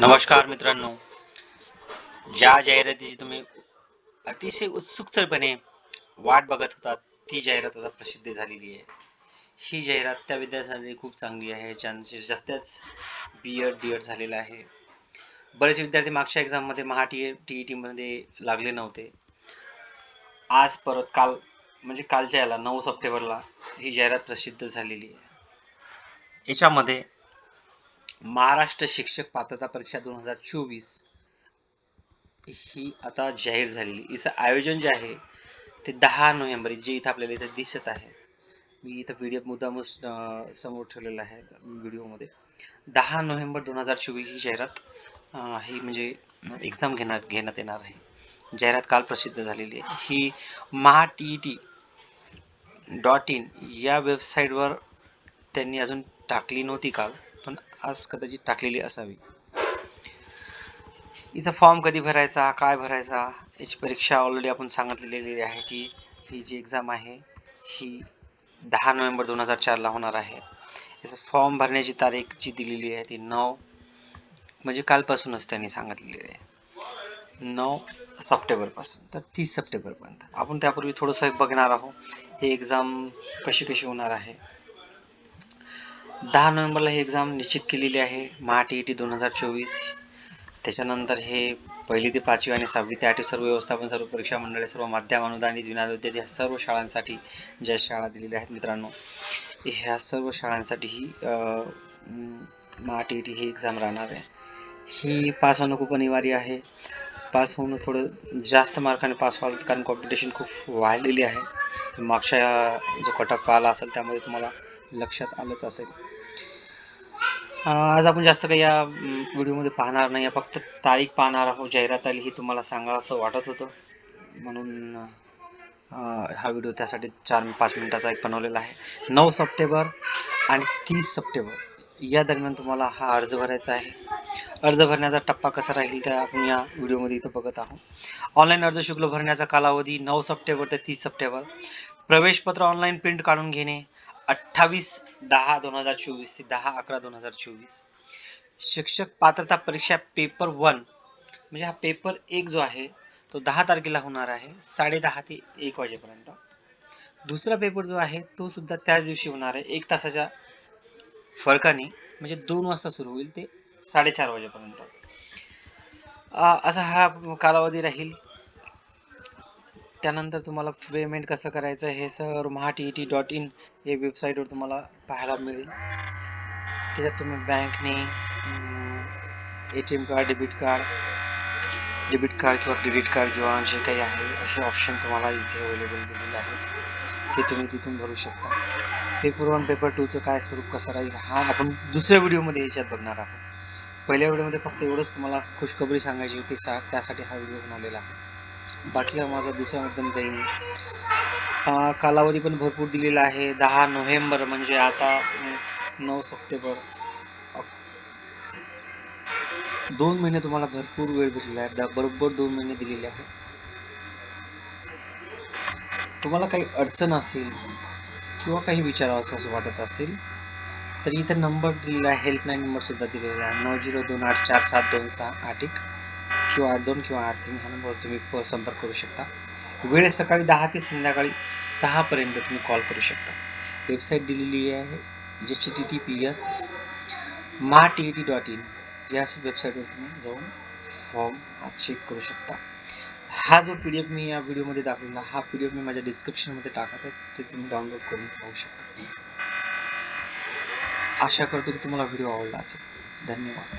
नमस्कार मित्रांनो. ज्या जाहिरातीची तुम्ही अतिशय उत्सुकपणे वाट बघत होता ती जाहिरात आता प्रसिद्ध झालेली आहे. ही जाहिरात त्या विद्यार्थ्यांसाठी खूप चांगली आहे. ज्यांचे जास्तच बी एड डी एड झालेलं आहे. बरेच विद्यार्थी मागच्या एक्झाममध्ये महा टी टी ई टीमध्ये लागले नव्हते. आज परत काल म्हणजे कालच्या याला नऊ सप्टेंबरला ही जाहिरात प्रसिद्ध झालेली आहे. याच्यामध्ये महाराष्ट्र शिक्षक पात्रता परीक्षा दोन हजार चोवीस ही आता जाहीर झालेली. हिचं आयोजन जे आहे ते दहा नोव्हेंबर जे इथं आपल्याला इथं दिसत आहे. मी इथं व्हिडिओ मुद्दामच समोर ठेवलेला आहे व्हिडिओमध्ये. दहा नोव्हेंबर दोन हजार चोवीस ही जाहिरात ही म्हणजे एक्झाम घेणार घेण्यात येणार आहे. जाहिरात काल प्रसिद्ध झालेली आहे. ही Maha T E T dot in या वेबसाईटवर त्यांनी अजून टाकली नव्हती काल. आज कदाचित टाकलेली असावी. हिचा फॉर्म कधी भरायचा काय भरायचा याची परीक्षा ऑलरेडी आपण सांगितलेली आहे की ही जी एक्झाम आहे ही दहा नोव्हेंबर दोन हजार चारला होणार आहे. याचा फॉर्म भरण्याची तारीख जी दिलेली आहे ती नऊ म्हणजे कालपासूनच त्यांनी सांगितलेली आहे. नऊ सप्टेंबरपासून तर तीस सप्टेंबरपर्यंत. आपण त्यापूर्वी थोडंसं बघणार आहोत ही एक्झाम कशी कशी होणार आहे. दहा नोव्हेंबरला ही एक्झाम निश्चित केलेली आहे महा टी ई टी दोन हजार चोवीस. त्याच्यानंतर हे पहिली ते पाचवी आणि सहावी ते आठवी सर्व व्यवस्थापन सर्व परीक्षा मंडळे सर्व माध्यम अनुदानित विनाविद्यार्थी ह्या सर्व शाळांसाठी ज्या शाळा दिलेल्या आहेत मित्रांनो ह्या सर्व शाळांसाठी ही महा टी ई टी ही एक्झाम राहणार आहे. ही पास होणं खूप अनिवार्य आहे. पास होणं थोडं जास्त मार्काने पास व्हाल कारण कॉम्पिटिशन खूप वाढलेली आहे. मागच्या जो कटअप आला असेल त्यामध्ये तुम्हाला लक्षात आलंच असेल. आज आपण जास्त काही या व्हिडिओमध्ये पाहणार नाही. फक्त तारीख पाहणार आहोत. जाहिरात आली ही तुम्हाला सांगा असं वाटत होतं. म्हणून हा व्हिडिओ त्यासाठी चार पाच मिनिटाचा एक बनवलेला आहे. नऊ सप्टेंबर आणि तीस सप्टेंबर या दरम्यान तुम्हाला हा अर्ज भरायचा आहे. अर्ज भरण्याचा टप्पा कसा राहील त्या आपण या व्हिडिओमध्ये इथं बघत आहोत. ऑनलाईन अर्ज शुल्क भरण्याचा कालावधी नऊ सप्टेंबर ते तीस सप्टेंबर. प्रवेशपत्र ऑनलाईन प्रिंट काढून घेणे अठ्ठावीस दहा दोन हजार चोवीस ते दहा अकरा दोन हजार चोवीस. शिक्षक पात्रता परीक्षा पेपर वन म्हणजे हा पेपर एक जो आहे तो दहा तारखेला होणार आहे साडे दहा ते एक वाजेपर्यंत. दुसरा पेपर जो आहे तो सुद्धा त्याच दिवशी होणार आहे एक तासाच्या फरकाने म्हणजे दोन वाजता सुरू होईल ते साडेचार वाजेपर्यंत. असा हा कालावधी राहील. त्यानंतर तुम्हाला पेमेंट कसं करायचं हे sir Maha T E T dot in हे वेबसाईटवर तुम्हाला पाहायला मिळेल. त्याच्यात तुम्ही बँकने A T M card debit card debit card किंवा क्रेडिट कार्ड किंवा जे काही आहे असे ऑप्शन तुम्हाला इथे अवेलेबल दिलेले आहेत. ते तुम्ही तिथून भरू शकता. पेपर वन पेपर टूचं काय स्वरूप कसं राहील हा आपण दुसऱ्या व्हिडिओमध्ये याच्यात बघणार आहोत. पहिल्या व्हिडिओमध्ये फक्त एवढंच तुम्हाला खुशखबरी सांगायची होती सा त्यासाठी हा व्हिडिओ बनवलेला आहे. बाकी हा माझा दुसरा मुद्दाम म्हणजे, काही नाही कालावधी पण भरपूर दिलेला आहे. दहा नोव्हेंबर म्हणजे आता नऊ सप्टेंबर. दोन महिने तुम्हाला भरपूर वेळ भेटलेला आहे. बरोबर दोन महिने दिलेले आहे. तुम्हाला काही अडचण असेल किंवा काही विचारावं असं वाटत असेल तर इथं नंबर दिलेला आहे हेल्पलाईन नंबरसुद्धा दिलेला आहे. नऊ झिरो दोन आठ चार सात दोन सहा आठ एक किंवा आठ दोन किंवा आठ तीन ह्या नंबरवर तुम्ही प- संपर्क करू शकता. वेळ सकाळी दहा ते संध्याकाळी सहापर्यंत तुम्ही कॉल करू शकता. वेबसाईट दिलेली आहे H T T P S मा T E T dot in या वेबसाईटवर तुम्ही जाऊन फॉर्म हा चेक करू शकता. हा जो पी डी एफ मी या व्हिडिओमध्ये दाखवला हा पी डी एफ मी माझ्या डिस्क्रिप्शनमध्ये टाकत आहे ते तुम्ही डाउनलोड करून पाहू शकता. आशा करतो की तुम्हाला व्हिडिओ आवडला असेल. धन्यवाद.